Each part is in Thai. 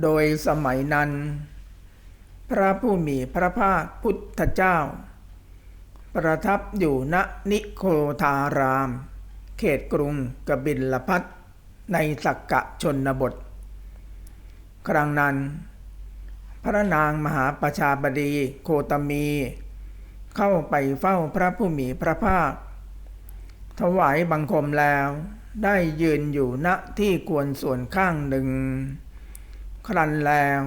โดยสมัยนั้น พระผู้มีพระภาคพุทธเจ้า ประทับอยู่ณนิโคทาราม เขตกรุงกบิลพัทในสักกะชนบท ครั้งนั้น พระนางมหาประชาบดีโคตมี เข้าไปเฝ้าพระผู้มีพระภาค ถวายบังคมแล้วได้ยืนอยู่ณที่ควรส่วนข้างหนึ่ง ครันแล้ว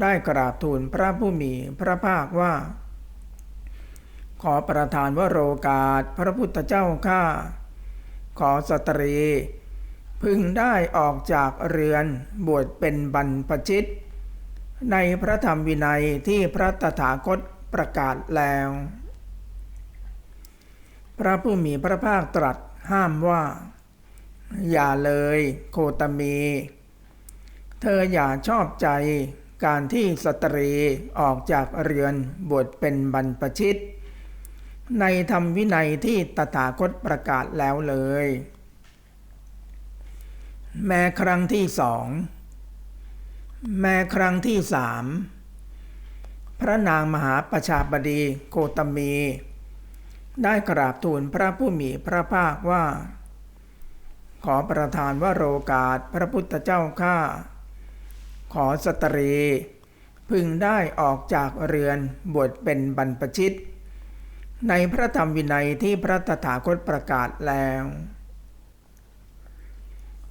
ได้กราบทูลพระผู้มีพระภาคว่า ขอประทานวโรกาสพระพุทธเจ้าข้าขอสตรี พึงได้ออกจากเรือนบวชเป็นบรรพชิต ในพระธรรมวินัยที่พระตถาคตประกาศแล้ว พระผู้มีพระภาคตรัสห้ามว่า อย่าเลยโคตมี เธออย่าชอบใจการที่สตรีออกจากเรือนบวชเป็นบรรพชิต ในธรรมวินัยที่ตถาคตประกาศแล้วเลย แม้ครั้งที่สองแม้ครั้งที่สามพระนางมหาประชาบดีโคตมี ได้กราบทูลพระผู้มีพระภาคว่า ขอประทานว่าโรกาสพระพุทธเจ้าข้า ขอสตรี พึงได้ออกจากเรือนบวชเป็นบรรพชิต ในพระธรรมวินัยที่พระตถาคตประกาศแล้ว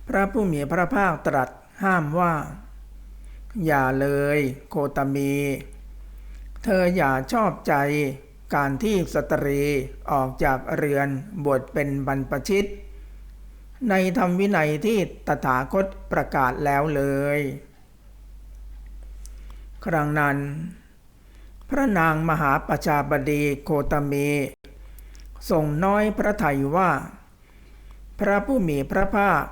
พระผู้มีพระภาคตรัสห้ามว่า อย่าเลยโคตมี เธออย่าชอบใจการที่สตรีออกจากเรือนบวชเป็นบรรพชิต ในธรรมวินัยที่ตถาคตประกาศแล้วเลย ครั้งนั้น พระนางมหาประชาบดีโคตมีทรงน้อยพระทัยว่า พระผู้มีพระภาค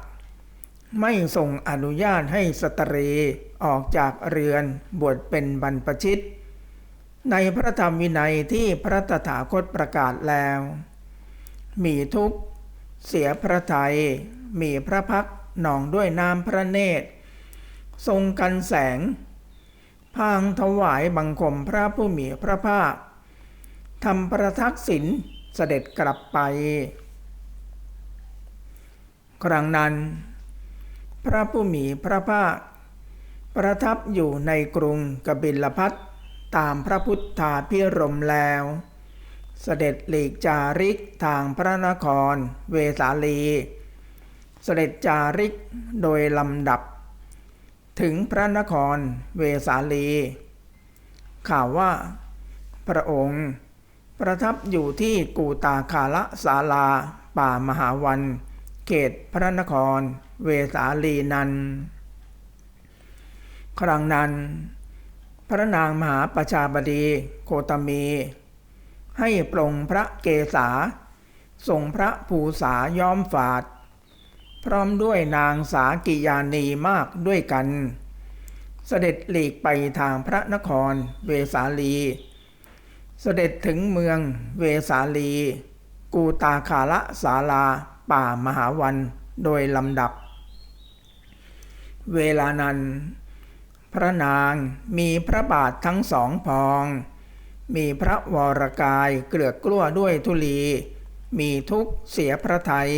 ไม่ทรงอนุญาตให้สตรีออกจากเรือนบวชเป็นบรรพชิต ในพระธรรมวินัยที่พระตถาคตประกาศแล้ว มีทุกข์ เสียพระทัยมีพระพักหนองด้วยน้ำพระเนตร ทรงกันแสง พางถวายบังคมพระผู้มีพระภาคทำประทักษิณเสด็จกลับไป ครั้งนั้น พระผู้มีพระภาค ประทับอยู่ในกรุงกบิลพัทตามพระพุทธาพิรมแล้ว เสด็จหลีกจาริกทางพระนครเวสาลี เสด็จจาริกโดยลำดับ ถึงพระนครเวสาลี ข่าวว่า พระองค์ประทับอยู่ที่กูตาคาละศาลาป่ามหาวัน เขตพระนครเวสาลีนันครั้งนั้น พระนางมหาประชาบดีโคตมี ให้ปรงพระเกศาทรงพระภูษาย้อมฝาด พร้อมด้วยนางสากิยานีมากด้วยกัน เสด็จหลีกไปทางพระนครเวสาลี เสด็จถึงเมืองเวสาลี กูตาคาละศาลาป่ามหาวันโดยลำดับ เวลานั้น พระนางมีพระบาททั้งสองพอง มีพระวรกายเกลือกกลั้วด้วยทุลี มีทุกเสียพระไทย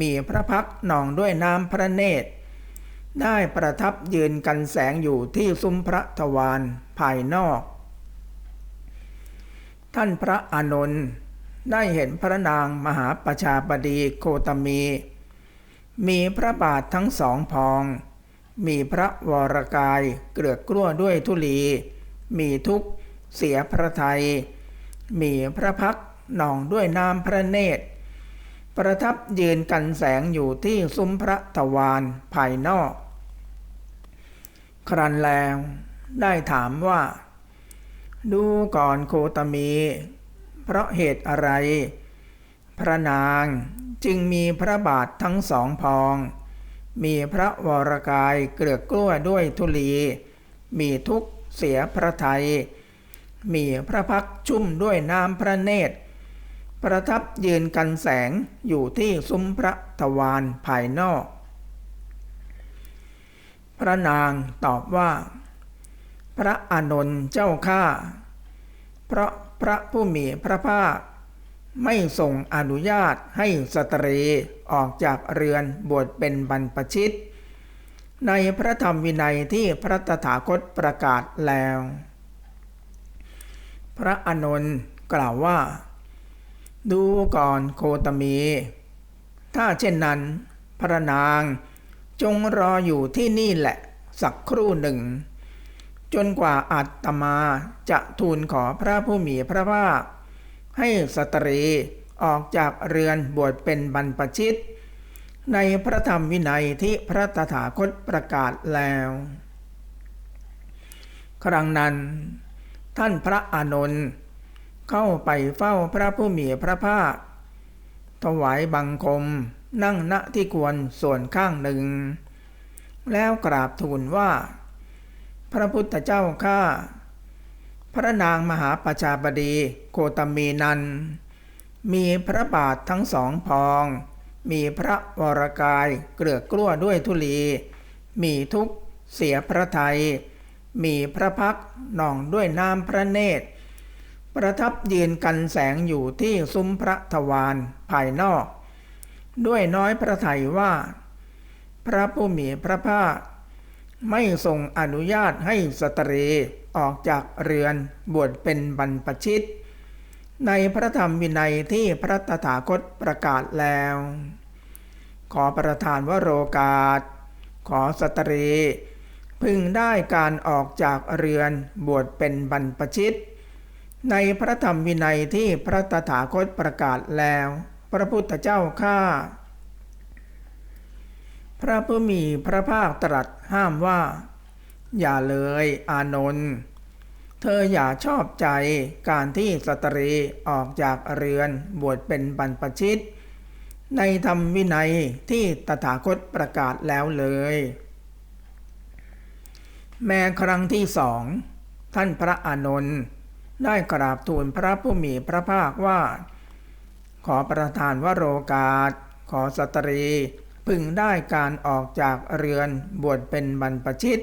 มีพระพักหนองด้วยน้ำพระเนตร ได้ประทับยืนกันแสงอยู่ที่ซุ้มพระทวารภายนอก ท่านพระอานนท์ได้เห็นพระนางมหาประชาบดีโคตมี มีพระบาททั้งสองพอง มีพระวรกายเกลือกกลั้วด้วยทุลี มีทุกเสียพระไทย มีพระพักหนองด้วยน้ำพระเนตร ประทับยืนกันแสงอยู่ที่ซุ้มพระทวารภายนอก ครันแล้วได้ถามว่า ดูก่อนโคตมี เพราะเหตุอะไร พระนางจึงมีพระบาททั้งสองพอง มีพระวรกายเกลือกกล้วด้วยทุลี มีทุกเสียพระไทย มีพระพักชุ่มด้วยน้ำพระเนตร ประทับยืนกันแสงอยู่ที่ซุ้มพระทวารภายนอก พระนางตอบว่า พระอานนท์เจ้าข้าเพราะพระผู้มีพระภาค ไม่ทรงอนุญาตให้สตรีออกจากเรือนบวชเป็นบรรพชิต ในพระธรรมวินัยที่พระตถาคตประกาศแล้ว พระอานนท์กล่าวว่า ดูก่อนโคตมี ถ้าเช่นนั้น พระนางจงรออยู่ที่นี่แหละ สักครู่หนึ่ง จนกว่าอาตมาจะทูลขอพระผู้มีพระภาคให้สตรีออกจากเรือนบวชเป็นบรรพชิต ในพระธรรมวินัยที่พระตถาคตประกาศแล้ว ครั้งนั้น ท่านพระอานนท์ เข้าไปเฝ้าพระผู้มีพระภาค ถวายบังคมนั่งณที่ควรส่วนข้างหนึ่ง แล้วกราบทูลว่า พระพุทธเจ้าข้าพระนางมหาประชาบดีโคตมีนัน มีพระบาททั้งสองพอง มีพระวรกายเกลือกกลั้วด้วยทุลี มีทุกเสียพระไทย มีพระพักนองด้วยน้ำพระเนตร ประทับยืนกันแสงอยู่ที่ซุ้มพระทวารภายนอก ด้วยน้อยพระทัยว่า พระผู้มีพระภาค ไม่ทรงอนุญาตให้สตรีออกจากเรือนบวชเป็นบรรพชิต ในพระธรรมวินัยที่พระตถาคตประกาศแล้ว ขอประทานวโรกาส ขอสตรี พึงได้การออกจากเรือนบวชเป็นบรรพชิต ในพระธรรมวินัยที่พระตถาคตประกาศแล้ว พระพุทธเจ้าข้าพระผู้มีพระภาคตรัสห้ามว่า อย่าเลยอานนท์เธออย่าชอบใจการที่สตรีออกจากเรือนบวชเป็นบรรพชิต ในธรรมวินัยที่ตถาคตประกาศแล้วเลย แม้ครั้งที่สอง ท่านพระอานนท์ ได้กราบทูลพระผู้มีพระภาคว่า ขอประทานวโรกาส ขอสตรี พึงได้การออกจากเรือนบวชเป็นบรรพชิต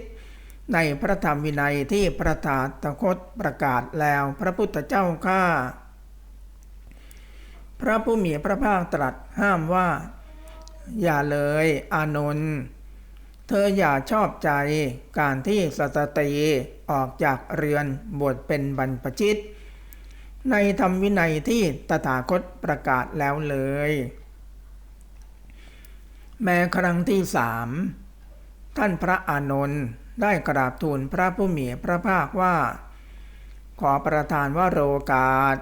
ในพระธรรมวินัยที่พระธาตคตประกาศแล้วพระพุทธเจ้าข้าพระผู้มีพระภาคตรัสห้ามว่า อย่าเลยอานนท์ เธออย่าชอบใจการที่สตรีออกจากเรือนบวชเป็นบรรพชิต ในธรรมวินัยที่ตถาคตประกาศแล้วเลย แม้ครั้งที่สามท่านพระอานนท์ได้กราบทูลพระผู้มีพระภาคว่า ขอประทานว่าโรกาส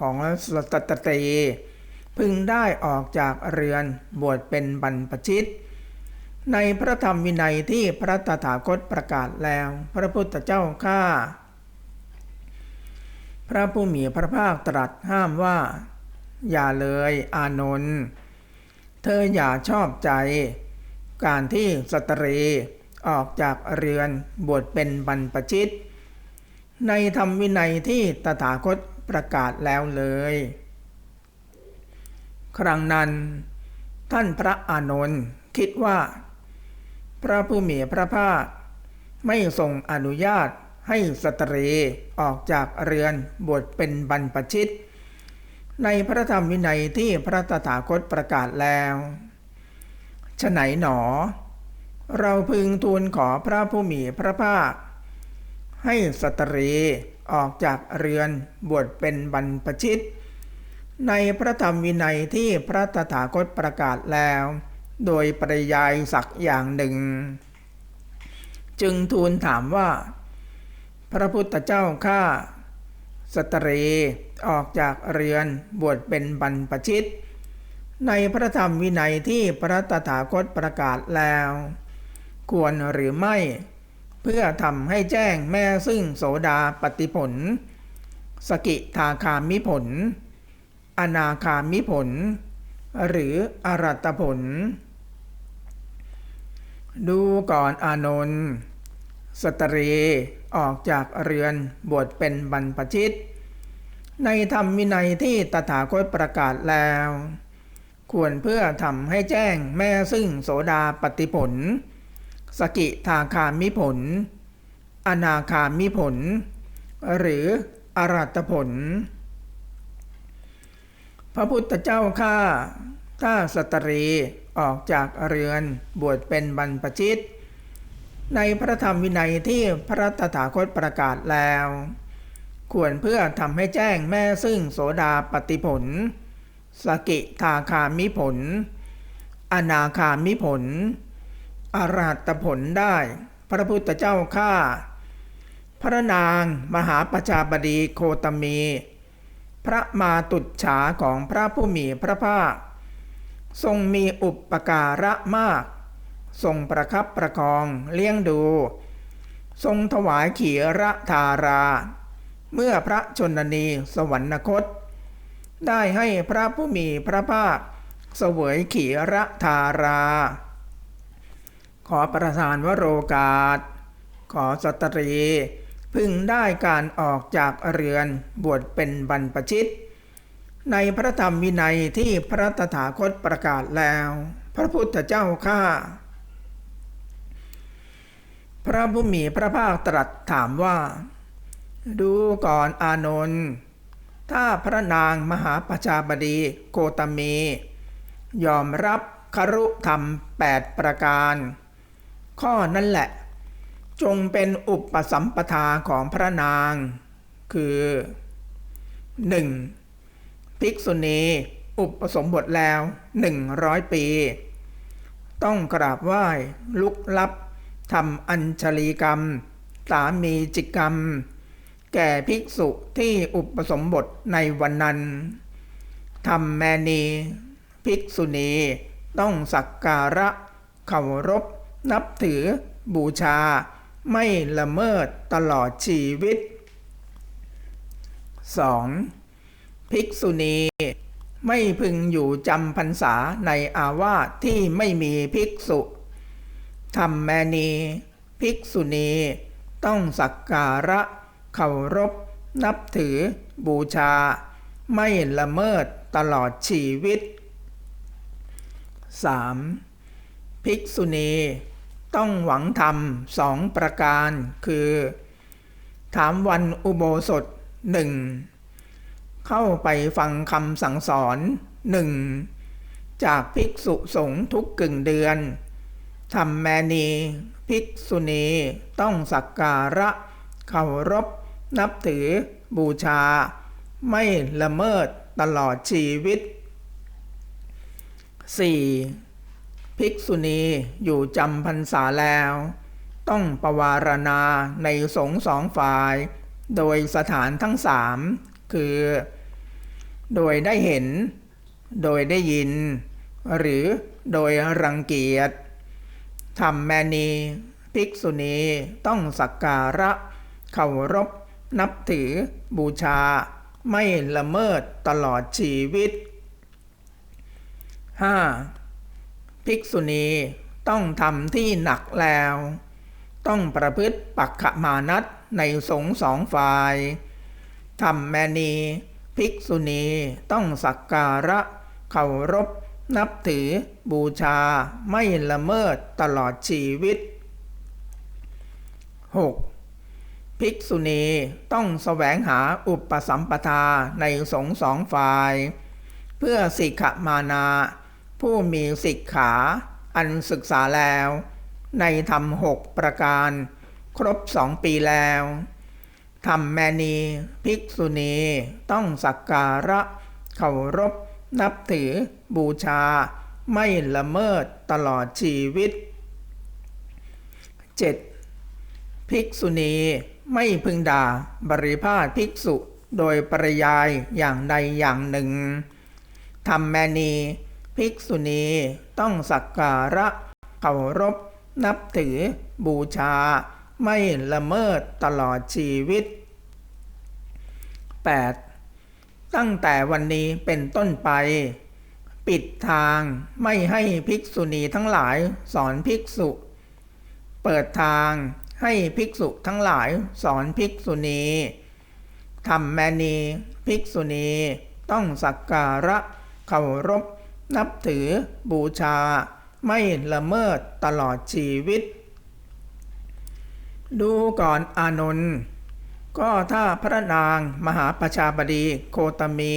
ของสตตตีพึงได้ออกจากเรือนบวชเป็นบรรพชิต ในพระธรรมวินัยที่พระตถาคตประกาศแล้ว พระพุทธเจ้าข้าพระผู้มีพระภาคตรัสห้ามว่า อย่าเลยอานนท์เธออย่าชอบใจ การที่สตรีออกจากเรือนบวชเป็นบรรพชิต ในธรรมวินัยที่ตถาคตประกาศแล้วเลย ครั้งนั้น ท่านพระอานนท์คิดว่า พระผู้มีพระภาค ไม่ทรงอนุญาตให้สตรีออกจากเรือนบวชเป็นบรรพชิต ในพระธรรมวินัยที่พระตถาคตประกาศแล้วฉไหนหนอ เราพึงทูลขอพระผู้มีพระภาค ให้สตรีออกจากเรือนบวชเป็นบรรพชิต ในพระธรรมวินัยที่พระตถาคตประกาศแล้ว โดยปริยายสักอย่างหนึ่ง จึงทูลถามว่า พระพุทธเจ้าข้าสตรีออกจากเรือนบวชเป็นบรรพชิต ในพระธรรมวินัยที่พระตถาคตประกาศแล้ว ควรหรือไม่ เพื่อทำให้แจ้งแม่ซึ่งโสดาปฏิผล สกิทาคามิผล อนาคามิผล หรืออรัตผล ดูก่อนอานนท์สตรีออกจากเรือนบวชเป็นบรรพชิต ในธรรมวินัยที่ตถาคตประกาศแล้ว ควรเพื่อทำให้แจ้งแม่ซึ่งโสดาปฏิผลสสกิทาคามิผล อนาคามิผล หรืออรัตผล พระพุทธเจ้าข้าถ้าสตรี ออกจากเรือนบวชเป็นบรรพชิต ในพระธรรมวินัยที่พระตถาคตประกาศแล้ว ควรเพื่อทำให้แจ้งแม่ซึ่งโสดาปฏิผล สกิทาคามิผล อนาคามิผล อรหัตผลได้ พระพุทธเจ้าข้าพระนางมหาประชาบดีโคตมี พระมาตุจฉาของพระผู้มีพระภาค ทรงมีอุปการะมาก ทรงประคับประคองเลี้ยงดู ทรงถวายขีระธารา เมื่อพระชนนีสวรรคต ได้ให้พระผู้มีพระภาคเสวยขีระธารา ขอประทานวโรกาส ขอสตรี พึงได้การออกจากเรือนบวชเป็นบรรพชิต ในพระธรรมวินัยที่พระตถาคตประกาศแล้ว พระพุทธเจ้าข้าพระผู้มีพระภาคตรัสถามว่า ดูก่อนอานนท์ถ้าพระนางมหาประชาบดีโกตมี ยอมรับครุธรรมแปดประการ ข้อนั้นแหละ จงเป็นอุปสัมปทาของพระนาง คือ 1. ภิกษุณี อุปสมบทแล้วหนึ่งร้อยปี ต้องกราบไหว้ ลุกลับทำอัญชลีกรรม สามีจิกรรม แก่ภิกษุที่อุปสมบทในวันนั้นทำแมนี ภิกษุณี ต้องสักการะเคารพ นับถือ บูชา ไม่ละเมิดตลอดชีวิต 2. ภิกษุณี ไม่พึงอยู่จำพรรษาในอาวาสที่ไม่มีภิกษุธรรมแมนีภิกษุณี ต้องสักการะเคารพ นับถือ บูชา ไม่ละเมิดตลอดชีวิต 3. ภิกษุณี ต้องหวังธรรมสองประการคือ ถามวันอุโบสถหนึ่ง เข้าไปฟังคำสั่งสอนหนึ่งจากภิกษุสงฆ์ทุกกึ่งเดือนทำแมนีภิกษุณีต้องสักการะเคารพ นับถือบูชา ไม่ละเมิดตลอดชีวิต 4. ภิกษุณีอยู่จำพรรษาแล้ว ต้องประวารณาในสงสองฝ่าย โดยสถานทั้งสามคือ โดยได้เห็น โดยได้ยิน หรือโดยรังเกียจทำแมนีภิกษุณีต้องสักการะเคารพนับถือบูชา ไม่ละเมิดตลอดชีวิต 5. ภิกษุณีต้องทำที่หนักแล้ว ต้องประพฤติปักขมานัตในสงสองฝ่ายทำแมนี ภิกษุณีต้องสักการะเคารพ นับถือบูชาไม่ละเมิดตลอดชีวิต 6. ภิกษุณีต้องแสวงหาอุปสัมปทาในสงสองฝ่าย เพื่อสิกขมานา ผู้มีสิกขาอันศึกษาแล้ว ในธรรมหกประการ ครบสองปีแล้ว ทำแมนีภิกษุณี ต้องสักการะเคารพ นับถือบูชา ไม่ละเมิดตลอดชีวิต 7. ภิกษุณีไม่พึงด่าบริพาทภิกษุโดยปริยายอย่างใดอย่างหนึ่งทำแมนีภิกษุณีต้องสักการะเคารพ นับถือบูชา ไม่ละเมิดตลอดชีวิต 8. ตั้งแต่วันนี้เป็นต้นไป ปิดทางไม่ให้ภิกษุณีทั้งหลายสอนภิกษุ เปิดทางให้ภิกษุทั้งหลายสอนภิกษุณีทำแมนีภิกษุณีต้องสักการะเคารพ นับถือบูชา ไม่ละเมิดตลอดชีวิต ดูก่อนอานนท์ก็ถ้าพระนางมหาประชาบดีโคตมี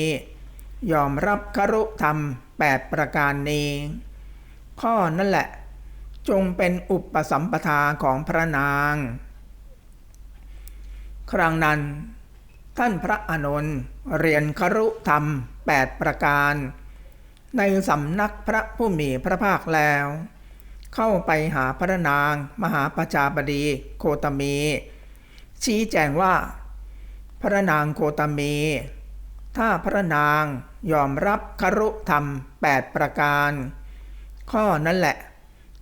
ยอมรับครุธรรมแปดประการนี้ ข้อนั่นแหละ จงเป็นอุปสัมปทาของพระนาง ครั้งนั้น ท่านพระอานนท์เรียนครุธรรมแปดประการ ในสำนักพระผู้มีพระภาคแล้ว เข้าไปหาพระนาง มหาประชาบดีโคตมี ชี้แจงว่า พระนางโคตมี ถ้าพระนางยอมรับครุธรรมแปดประการ ข้อนั้นแหละ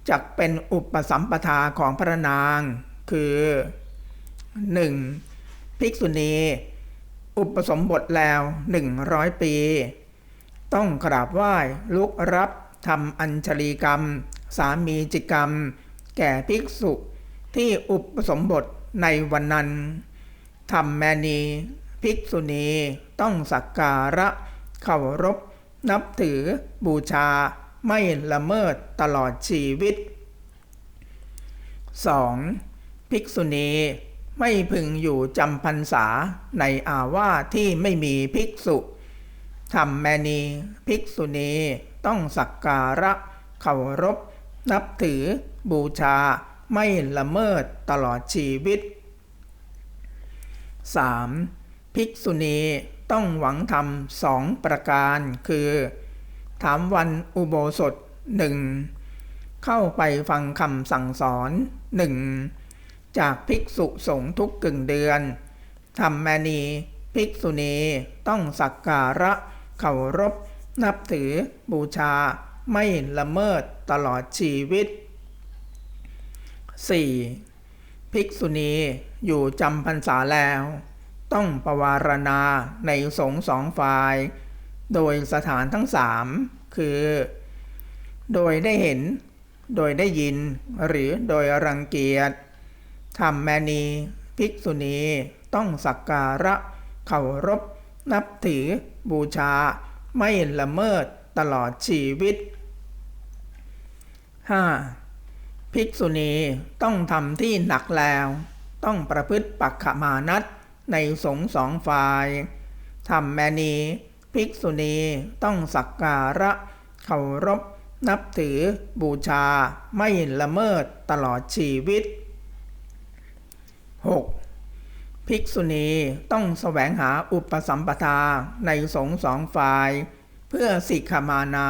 จักเป็นอุปสัมปทาของพระนาง คือ 1. ภิกษุณี อุปสมบทแล้วหนึ่งร้อยปี ต้องกราบไหว้ลุกรับทำอัญชลีกรรม สามีจิกรรม แก่ภิกษุที่อุปสมบทในวันนั้นทำแมนีภิกษุณีต้องสักการะเคารพนับถือบูชาไม่ละเมิดตลอดชีวิต 2. ภิกษุณีไม่พึงอยู่จำพรรษาในอาวาที่ไม่มีภิกษุทำแมนีภิกษุณีต้องสักการะเคารพ นับถือบูชาไม่ละเมิดตลอดชีวิต 3. ภิกษุณีต้องหวังธรรมสองประการคือถามวันอุโบสถหนึ่งเข้าไปฟังคำสั่งสอนหนึ่งจากภิกษุสงฆ์ทุกกึ่งเดือนทำแมนีภิกษุณีต้องสักการะเคารพนับถือบูชา ไม่ละเมิดตลอดชีวิต 4. ภิกษุณีอยู่จำพรรษาแล้ว ต้องประวารณาในสงสองฝ่าย โดยสถานทั้งสามคือ โดยได้เห็น โดยได้ยิน หรือโดยรังเกียจทำแมนี ภิกษุณีต้องสักการะเคารพ นับถือบูชา ไม่ละเมิดตลอดชีวิต 5. ภิกษุณีต้องทำที่หนักแล้ว ต้องประพฤติปักขมานัตในสงฆ์สองฝ่ายทำแมนีภิกษุณีต้องสักการะเคารพนับถือบูชาไม่ละเมิดตลอดชีวิต 6. ภิกษุณีต้องแสวงหาอุปสัมปทาในสงฆ์สองฝ่าย เพื่อสิกขามานา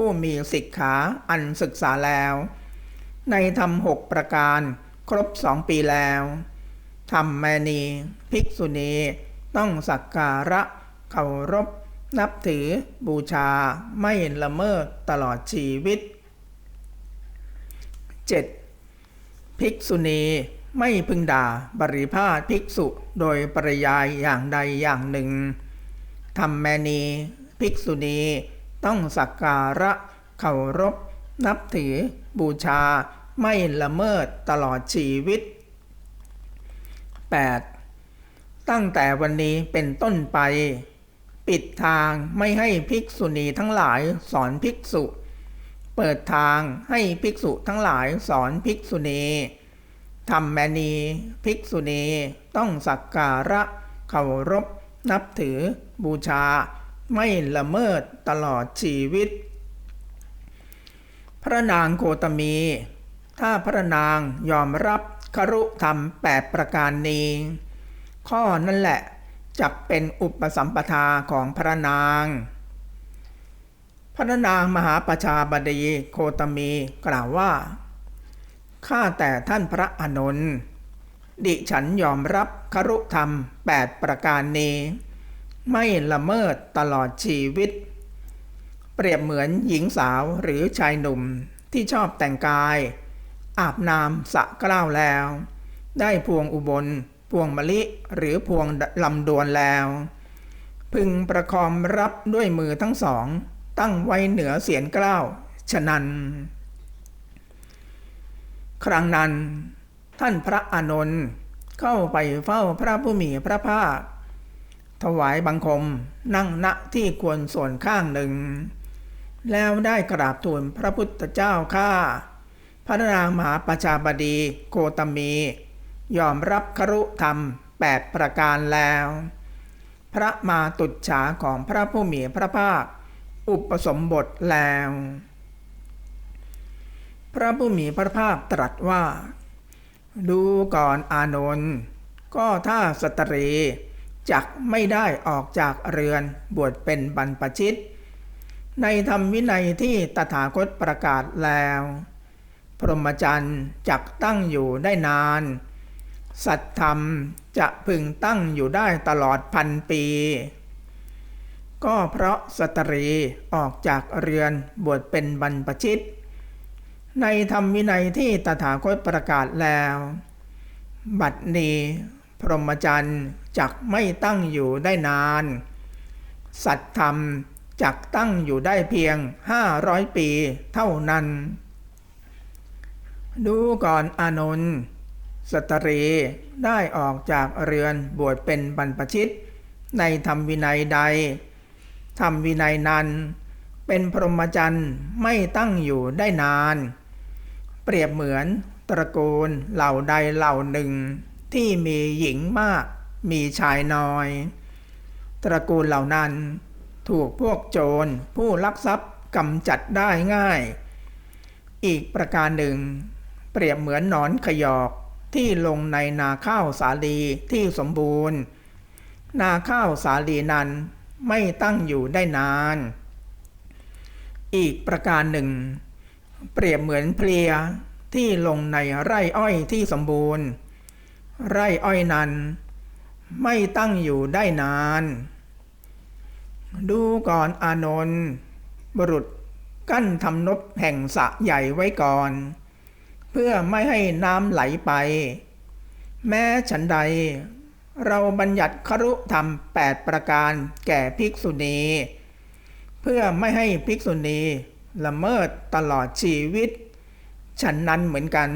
ผู้มีสิกขาอันศึกษาแล้ว ในธรรมหกประการครบสองปีแล้วธรรมแมนีภิกษุณีต้องสักการะเคารพ นับถือบูชาไม่ละเมิดตลอดชีวิต 7. ภิกษุณีไม่พึงด่าบริพาทภิกษุโดยปริยายอย่างใดอย่างหนึ่งทำแมนีภิกษุณี ต้องสักการะเคารพ นับถือ บูชา ไม่ละเมิดตลอดชีวิต 8. ตั้งแต่วันนี้เป็นต้นไป ปิดทางไม่ให้ภิกษุณีทั้งหลายสอนภิกษุ เปิดทางให้ภิกษุทั้งหลายสอนภิกษุณีทำแมนีภิกษุณีต้องสักการะเคารพ นับถือ บูชา ไม่ละเมิดตลอดชีวิต พระนางโคตมี ถ้าพระนางยอมรับครุธรรมแปดประการนี้ ข้อนั่นแหละจักเป็นอุปสัมปทาของพระนาง พระนางมหาประชาบดีโคตมีกล่าวว่า ข้าแต่ท่านพระอานนท์ดิฉันยอมรับครุธรรมแปดประการนี้ ไม่ละเมิดตลอดชีวิต เปรียบเหมือนหญิงสาวหรือชายหนุ่มที่ชอบแต่งกาย อาบน้ำสะกล้าวแล้ว ได้พวงอุบล พวงมะลิหรือพวงลำดวนแล้ว พึงประคองรับด้วยมือทั้งสอง ตั้งไว้เหนือเสียนกล้าวฉะนั้น ครั้งนั้น ท่านพระอานนท์เข้าไปเฝ้าพระผู้มีพระภาค ถวายบังคมนั่งณที่ควรส่วนข้างหนึ่ง แล้วได้กราบทูลพระพุทธเจ้าข้าพระนางมหาประชาบดีโกตมี ยอมรับครุธรรมแปดประการแล้ว พระมาตุจฉาของพระผู้มีพระภาค อุปสมบทแล้ว พระผู้มีพระภาคตรัสว่า ดูก่อนอานนท์ก็ถ้าสตรี จักไม่ได้ออกจากเรือนบวชเป็นบรรพชิต ในธรรมวินัยที่ตถาคตประกาศแล้ว พรหมจรรย์จักตั้งอยู่ได้นาน สัตธรรมจะพึงตั้งอยู่ได้ตลอดพันปี ก็เพราะสตรีออกจากเรือนบวชเป็นบรรพชิต ในธรรมวินัยที่ตถาคตประกาศแล้ว บัดนี้พรหมจรรย์ จักไม่ตั้งอยู่ได้นาน สัตธรรมจักตั้งอยู่ได้เพียงห้าร้อยปีเท่านั้น ดูก่อนอานนท์สตรีได้ออกจากเรือนบวชเป็นบรรพชิต ในธรรมวินัยใด ธรรมวินัยนั้น เป็นพรหมจรรย์ไม่ตั้งอยู่ได้นาน เปรียบเหมือนตระกูลเหล่าใดเหล่าหนึ่งที่มีหญิงมาก มีชายน้อย ตระกูลเหล่านั้น ถูกพวกโจรผู้ลักทรัพย์กำจัดได้ง่าย อีกประการหนึ่ง เปรียบเหมือนหนอนขยอกที่ลงในนาข้าวสาลีที่สมบูรณ์ นาข้าวสาลีนั้นไม่ตั้งอยู่ได้นาน อีกประการหนึ่ง เปรียบเหมือนเพลียที่ลงในไร่อ้อยที่สมบูรณ์ ไร่อ้อยนั้น ไม่ตั้งอยู่ได้นาน ดูก่อนอานนท์บุรุษกั้นทำนบแห่งสะใหญ่ไว้ก่อน เพื่อไม่ให้น้ำไหลไป แม้ฉันใด เราบัญญัติครุธรรมแปดประการแก่ภิกษุณี เพื่อไม่ให้ภิกษุณีละเมิดตลอดชีวิต ฉันนั้นเหมือนกัน